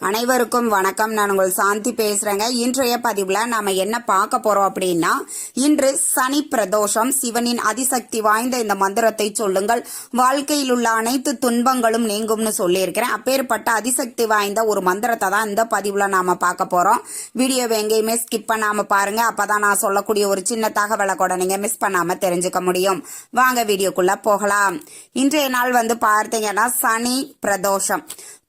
அனைவருக்கும் வணக்கம். நான் உங்கள் சாந்தி பேசுறேங்க. இன்றைய பதிவுல நாம என்ன பார்க்க போறோம் அப்படின்னா இன்று சனி பிரதோஷம். சிவனின் அதிசக்தி வாய்ந்த இந்த மந்திரத்தை சொல்லுங்கள். வாழ்க்கையில் உள்ள அனைத்து துன்பங்களும் நீங்கும்னு சொல்லியிருக்கிறேன். அப்பேற்பட்ட அதிசக்தி வாய்ந்த ஒரு மந்திரத்தை தான் இந்த பதிவுல நாம பார்க்க போறோம். வீடியோவை எங்கேயுமே ஸ்கிப் பண்ணாம பாருங்க. அப்பதான் நான் சொல்லக்கூடிய ஒரு சின்ன தகவலை கூட நீங்க மிஸ் பண்ணாம தெரிஞ்சுக்க முடியும். வாங்க வீடியோக்குள்ள போகலாம். இன்றைய நாள் வந்து பார்த்தீங்கன்னா சனி பிரதோஷம்.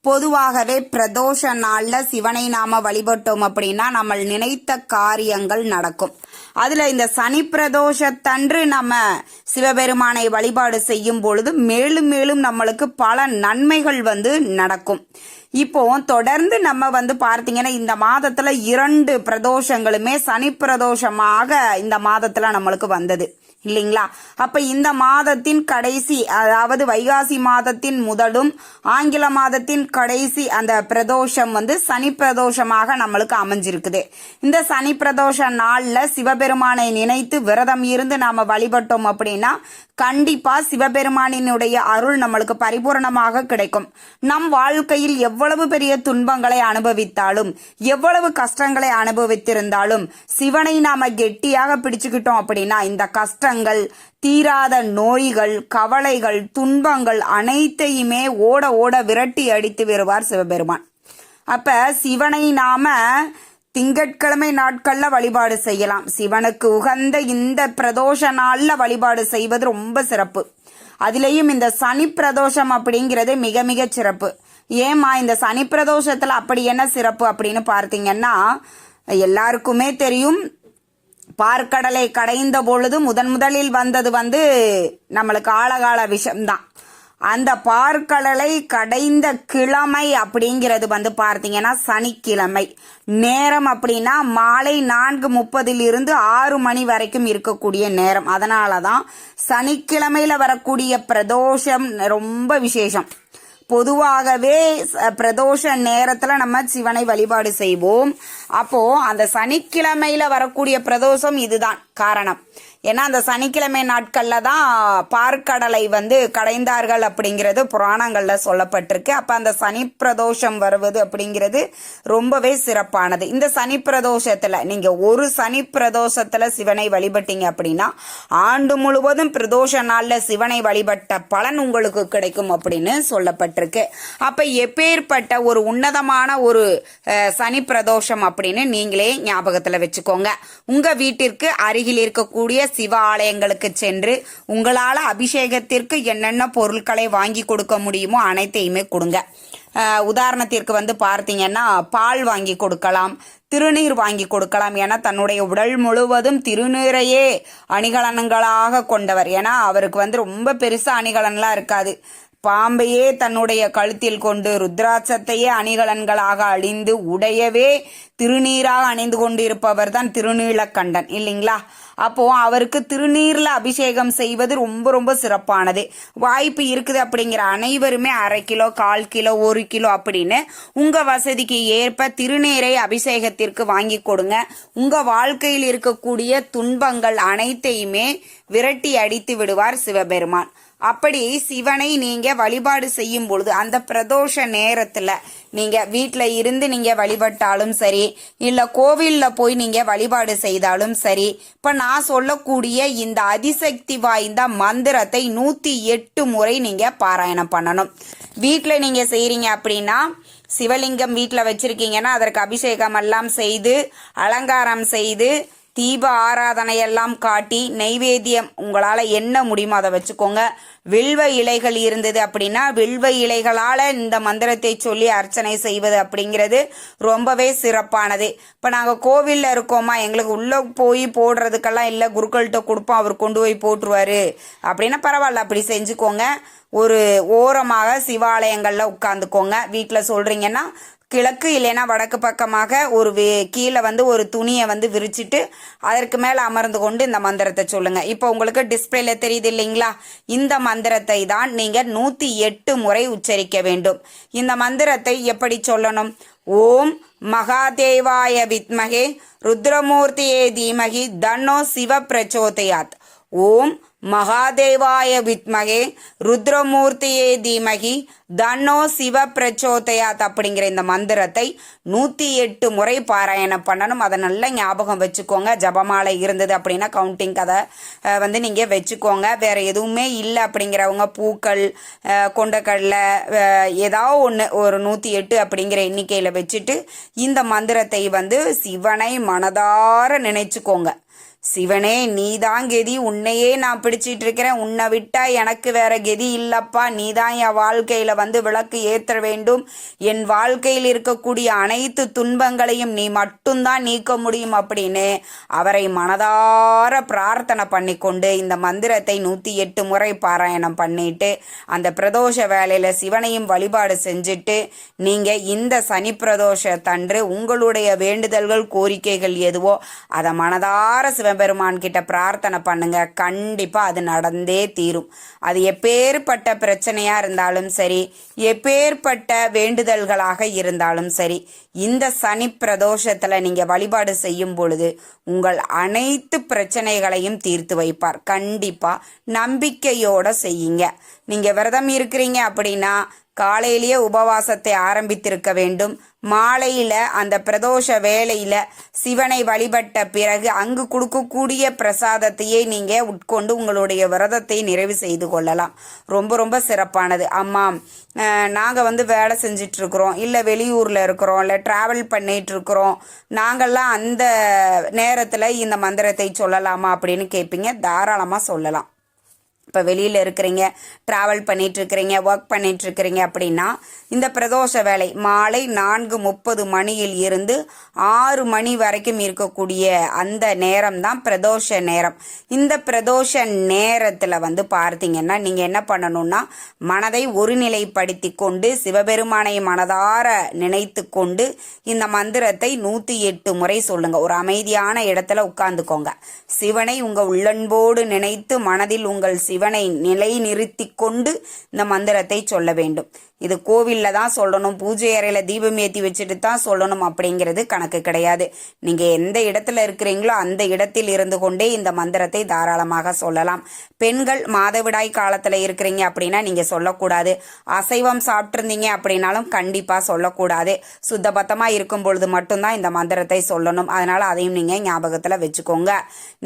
பொதுவாகவே பிரதோஷ நாளில் சிவனை நாம வழிபட்டோம் அப்படின்னா நம்ம நினைத்த காரியங்கள் நடக்கும். அதில் இந்த சனி பிரதோஷத்தன்று நம்ம சிவபெருமானை வழிபாடு செய்யும் பொழுது மேலும் மேலும் நம்மளுக்கு பல நன்மைகள் வந்து நடக்கும். இப்போ தொடர்ந்து நம்ம வந்து பார்த்தீங்கன்னா இந்த மாதத்துல இரண்டு பிரதோஷங்களுமே சனி பிரதோஷமாக இந்த மாதத்துல நம்மளுக்கு வந்தது. இல்லைங்களா? அப்ப இந்த மாதத்தின் கடைசி அதாவது வைகாசி மாதத்தின் முதலும் ஆங்கில மாதத்தின் கடைசி அந்த பிரதோஷம் வந்து சனி பிரதோஷமாக நம்மளுக்கு அமைஞ்சிருக்குது. இந்த சனி பிரதோஷ நாள்ல சிவபெருமானை நினைத்து விரதம் இருந்து நாம வழிபட்டோம் அப்படின்னா கண்டிப்பா சிவபெருமானினுடைய அருள் நம்மளுக்கு பரிபூரணமாக கிடைக்கும். நம் வாழ்க்கையில் எவ்வளவு பெரிய துன்பங்களை அனுபவித்தாலும் எவ்வளவு கஷ்டங்களை அனுபவித்திருந்தாலும் சிவனை நாம கெட்டியாக பிடிச்சுக்கிட்டோம் அப்படின்னா இந்த கஷ்டம் கஷ்டங்கள் தீராத நோய்கள் கவலைகள் துன்பங்கள் அனைத்தையுமே ஓட ஓட விரட்டி அடித்து வருவார் சிவபெருமான். அப்ப சிவனை நாம திங்கட்கிழமை நாட்கள்ல வழிபாடு செய்யலாம். சிவனுக்கு உகந்த இந்த பிரதோஷ நாள்ல வழிபாடு செய்வது ரொம்ப சிறப்பு. அதுலேயும் இந்த சனி பிரதோஷம் அப்படிங்கிறது மிக மிக சிறப்பு. ஏமா இந்த சனி பிரதோஷத்துல அப்படி என்ன சிறப்பு அப்படின்னு பார்த்தீங்கன்னா எல்லாருக்குமே தெரியும் பார்க்கடலை கடைந்த பொழுது முதன் முதலில் வந்தது வந்து நம்மளுக்கு ஆழகால விஷம்தான். அந்த பார்க்கடலை கடைந்த கிழமை அப்படிங்கிறது வந்து பார்த்தீங்கன்னா சனிக்கிழமை. நேரம் அப்படின்னா மாலை நான்கு முப்பதில் இருந்து ஆறு மணி வரைக்கும் இருக்கக்கூடிய நேரம். அதனால தான் சனிக்கிழமையில வரக்கூடிய பிரதோஷம் ரொம்ப விசேஷம். பொதுவாகவே பிரதோஷ நேரத்துல நம்ம சிவனை வழிபாடு செய்வோம். அப்போ அந்த சனிக்கிழமையில வரக்கூடிய பிரதோஷம் இதுதான் காரணம். ஏன்னா அந்த சனிக்கிழமை நாட்களில் தான் பார்க்கடலை வந்து கடைந்தார்கள் அப்படிங்கிறது புராணங்களில் சொல்லப்பட்டிருக்கு. அப்போ அந்த சனி பிரதோஷம் வருவது அப்படிங்கிறது ரொம்பவே சிறப்பானது. இந்த சனி பிரதோஷத்தில் நீங்கள் ஒரு சனி பிரதோஷத்தில் சிவனை வழிபட்டீங்க அப்படின்னா ஆண்டு முழுவதும் பிரதோஷ நாளில் சிவனை வழிபட்ட பலன் உங்களுக்கு கிடைக்கும் அப்படின்னு சொல்லப்பட்டிருக்கு. அப்போ எப்பேற்பட்ட ஒரு உன்னதமான ஒரு சனி பிரதோஷம் அப்படின்னு நீங்களே ஞாபகத்தில் வச்சுக்கோங்க. உங்கள் வீட்டிற்கு அருகில் இருக்கக்கூடிய சிவாலயங்களுக்கு சென்று உங்களால் அபிஷேகத்திற்கு என்னென்ன பொருட்களை வாங்கி கொடுக்க முடியுமோ அனைத்தையுமே கொடுங்க. உதாரணத்திற்கு வந்து பார்த்தீங்கன்னா பால் வாங்கி கொடுக்கலாம் திருநீர் வாங்கி கொடுக்கலாம் ஏன்னா தன்னுடைய உடல் முழுவதும் திருநீரையே அணிகலன்களாக கொண்டவர். ஏன்னா அவருக்கு வந்து ரொம்ப பெருசாக அணிகலன்லாம் இருக்காது. பாம்பையே தன்னுடைய கழுத்தில் கொண்டு ருத்ராட்சத்தையே அணிகலன்களாக அழிந்து உடையவே திருநீராக அணிந்து கொண்டு இருப்பவர் தான் திருநீலக்கண்டன் இல்லைங்களா? அப்போ அவருக்கு திருநீர்ல அபிஷேகம் செய்வது ரொம்ப ரொம்ப சிறப்பானது. வாய்ப்பு இருக்குது அப்படிங்கிற அனைவருமே அரை கிலோ கால் கிலோ ஒரு கிலோ அப்படின்னு உங்க வசதிக்கு ஏற்ப திருநீரை அபிஷேகத்திற்கு வாங்கி கொடுங்க. உங்க வாழ்க்கையில் இருக்கக்கூடிய துன்பங்கள் அனைத்தையுமே விரட்டி அடித்து விடுவார் சிவபெருமான். அப்படி சிவனை நீங்க வழிபாடு செய்யும் பொழுது அந்த பிரதோஷ நேரத்துல நீங்க வீட்டில் இருந்து நீங்க வழிபட்டாலும் சரி இல்ல கோவிலில் போய் நீங்க வழிபாடு செய்தாலும் சரி இப்ப நான் சொல்லக்கூடிய இந்த அதிசக்தி வாய்ந்த மந்திரத்தை நூத்தி எட்டு முறை நீங்க பாராயணம் பண்ணணும். வீட்டில் நீங்க செய்றீங்க அப்படின்னா சிவலிங்கம் வீட்டில் வச்சிருக்கீங்கன்னா அதற்கு அபிஷேகம் எல்லாம் செய்து அலங்காரம் செய்து தீப ஆராதனையெல்லாம் காட்டி நெய்வேத்தியம் உங்களால் என்ன முடியுமோ அதை வச்சுக்கோங்க. வில்வ இலைகள் இருந்தது அப்படின்னா வில்வ இலைகளால் இந்த மந்திரத்தை சொல்லி அர்ச்சனை செய்வது அப்படிங்கிறது ரொம்பவே சிறப்பானது. இப்போ நாங்கள் கோவிலில் இருக்கோமா எங்களுக்கு உள்ளே போய் போடுறதுக்கெல்லாம் இல்லை குருக்கள்கிட்ட கொடுப்போம் அவர் கொண்டு போய் போட்டுருவாரு. அப்படின்னா பரவாயில்ல அப்படி செஞ்சுக்கோங்க. ஒரு ஓரமாக சிவாலயங்களில் உட்காந்துக்கோங்க. வீட்டில் சொல்கிறீங்கன்னா கிழக்கு இல்லைன்னா வடக்கு பக்கமாக ஒரு கீழே வந்து ஒரு துணியை வந்து விரிச்சிட்டு அதற்கு மேலே அமர்ந்து கொண்டு இந்த மந்திரத்தை சொல்லுங்க. இப்போ உங்களுக்கு டிஸ்பிளேல தெரியுது இல்லைங்களா? இந்த மந்திரத்தை தான் நீங்க நூத்தி எட்டு முறை உச்சரிக்க வேண்டும். இந்த மந்திரத்தை எப்படி சொல்லணும்? ஓம் மகாதேவாய வித்மகே ருத்ரமூர்த்தியே தீமகி தன்னோ சிவ பிரச்சோதயாத். ஓம் மகாதேவாய வித்மகே ருத்ரமூர்த்தியே தீமகி தன்னோ சிவ பிரச்சோதயாத் அப்படிங்கிற இந்த மந்திரத்தை நூற்றி எட்டு முறை பாராயணம் பண்ணணும். அதை நல்லா ஞாபகம் வச்சுக்கோங்க. ஜபமாலை இருந்தது அப்படின்னா கவுண்டிங் கதை வந்து நீங்கள் வச்சுக்கோங்க. வேற எதுவுமே இல்லை அப்படிங்கிறவங்க பூக்கள் கொண்டக்கடலை ஏதாவது ஒன்று ஒரு நூற்றி எட்டு அப்படிங்கிற எண்ணிக்கையில் வச்சுட்டு இந்த மந்திரத்தை வந்து சிவனை மனதார நினைச்சுக்கோங்க. சிவனே நீதான் கெதி. உன்னையே நான் பிடிச்சிட்டு இருக்கிறேன் உன்னை விட்டா எனக்கு வேற கெதி இல்லப்பா. நீதான் என் வாழ்க்கையில வந்து விளக்கு ஏற்ற வேண்டும். என் வாழ்க்கையில் இருக்கக்கூடிய அனைத்து துன்பங்களையும் நீ மட்டும்தான் நீக்க முடியும் அப்படின்னு அவரை மனதார பிரார்த்தனை பண்ணிக்கொண்டு இந்த மந்திரத்தை நூற்றி எட்டு முறை பாராயணம் பண்ணிட்டு அந்த பிரதோஷ வேலையில சிவனையும் வழிபாடு செஞ்சுட்டு நீங்க இந்த சனி பிரதோஷத்தன்று உங்களுடைய வேண்டுதல்கள் கோரிக்கைகள் எதுவோ அதை மனதார சிவபெருமான் கிட்ட பிரார்த்தனை பண்ணுங்க. கண்டிப்பா அது நடந்தே தீரும். அது எப்பேற்பட்ட பிரச்சனையா இருந்தாலும் சரி எப்பேற்பட்ட வேண்டுதல்களாக இருந்தாலும் சரி இந்த சனி பிரதோஷத்துல நீங்க வழிபாடு செய்யும் பொழுது உங்கள் அனைத்து பிரச்சனைகளையும் தீர்த்து வைப்பார். கண்டிப்பா நம்பிக்கையோட செய்யுங்க. நீங்க விரதம் இருக்கிறீங்க அப்படின்னா காலையிலேயே உபவாசத்தை ஆரம்பித்திருக்க வேண்டும். மாலையில அந்த பிரதோஷ வேளையில சிவனை வழிபட்ட பிறகு அங்கு கொடுக்கக்கூடிய பிரசாதத்தையே நீங்க உட்கொண்டு உங்களுடைய விரதத்தை நிறைவு செய்து கொள்ளலாம். ரொம்ப ரொம்ப சிறப்பானது. ஆமாம் நாங்கள் வந்து வேலை செஞ்சிட்டு இருக்கிறோம் வெளியூரில் வெளியூர்ல இருக்கிறோம். இல்லை டிராவல் பண்ணிட்டு இருக்கிறோம் நாங்கெல்லாம் அந்த நேரத்தில் இந்த மந்திரத்தை சொல்லலாமா அப்படின்னு கேட்பீங்க தாராளமாக சொல்லலாம். இப்போ வெளியில் இருக்கிறீங்க ட்ராவல் பண்ணிகிட்ருக்கிறீங்க ஒர்க் பண்ணிகிட்ருக்கிறீங்க அப்படின்னா இந்த பிரதோஷ வேலை மாலை நான்கு முப்பது மணியில் இருந்து ஆறு மணி வரைக்கும் இருக்கக்கூடிய அந்த நேரம் தான் பிரதோஷ நேரம். இந்த பிரதோஷ நேரத்தில் வந்து பார்த்தீங்கன்னா நீங்கள் என்ன பண்ணணும்னா மனதை ஒருநிலைப்படுத்தி கொண்டு சிவபெருமானை மனதார நினைத்து கொண்டு இந்த மந்திரத்தை நூற்றி எட்டு முறை சொல்லுங்கள் ஒரு அமைதியான இடத்துல உட்காந்துக்கோங்க சிவனை உங்கள் உள்ளன்போடு நினைத்து மனதில் உங்கள் சிவனை நிலைநிறுத்தி கொண்டு இந்த மந்திரத்தை சொல்ல வேண்டும். இது கோவிலில் தான் சொல்லணும் பூஜை அறையில் தீபம் ஏற்றி வச்சுட்டு தான் சொல்லணும் அப்படிங்கிறது கணக்கு கிடையாது. நீங்கள் எந்த இடத்துல இருக்கிறீங்களோ அந்த இடத்தில் இருந்து கொண்டே இந்த மந்திரத்தை தாராளமாக சொல்லலாம். பெண்கள் மாதவிடாய் காலத்தில் இருக்கிறீங்க அப்படின்னா நீங்கள் சொல்லக்கூடாது. அசைவம் சாப்பிட்ருந்தீங்க அப்படின்னாலும் கண்டிப்பாக சொல்லக்கூடாது. சுத்தபத்தமாக இருக்கும் பொழுது மட்டும்தான் இந்த மந்திரத்தை சொல்லணும். அதனால் அதையும் நீங்கள் ஞாபகத்தில் வச்சுக்கோங்க.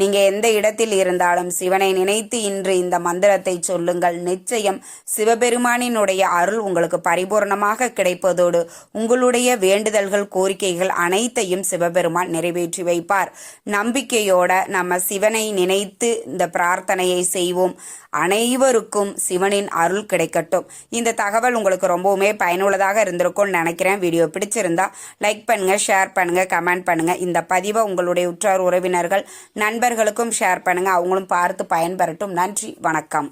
நீங்கள் எந்த இடத்தில் இருந்தாலும் சிவனை நினைத்து இன்று இந்த மந்திரத்தை சொல்லுங்கள். நிச்சயம் சிவபெருமானினுடைய அருள் உங்களுக்கு உங்களுக்கு பரிபூர்ணமாக கிடைப்பதோடு உங்களுடைய வேண்டுதல்கள் கோரிக்கைகள் அனைத்தையும் சிவபெருமான் நிறைவேற்றி வைப்பார். நம்பிக்கையோட நம்ம சிவனை நினைத்து இந்த பிரார்த்தனையை செய்வோம். அனைவருக்கும் சிவனின் அருள் கிடைக்கட்டும். இந்த தகவல் உங்களுக்கு ரொம்பவுமே பயனுள்ளதாக இருந்திருக்கும்னு நினைக்கிறேன். வீடியோ பிடிச்சிருந்தா லைக் பண்ணுங்க ஷேர் பண்ணுங்க கமெண்ட் பண்ணுங்க. இந்த பதிவை உங்களுடைய உற்றார் உறவினர்கள் நண்பர்களுக்கும் ஷேர் பண்ணுங்க. அவங்களும் பார்த்து பயன்பெறட்டும். நன்றி வணக்கம்.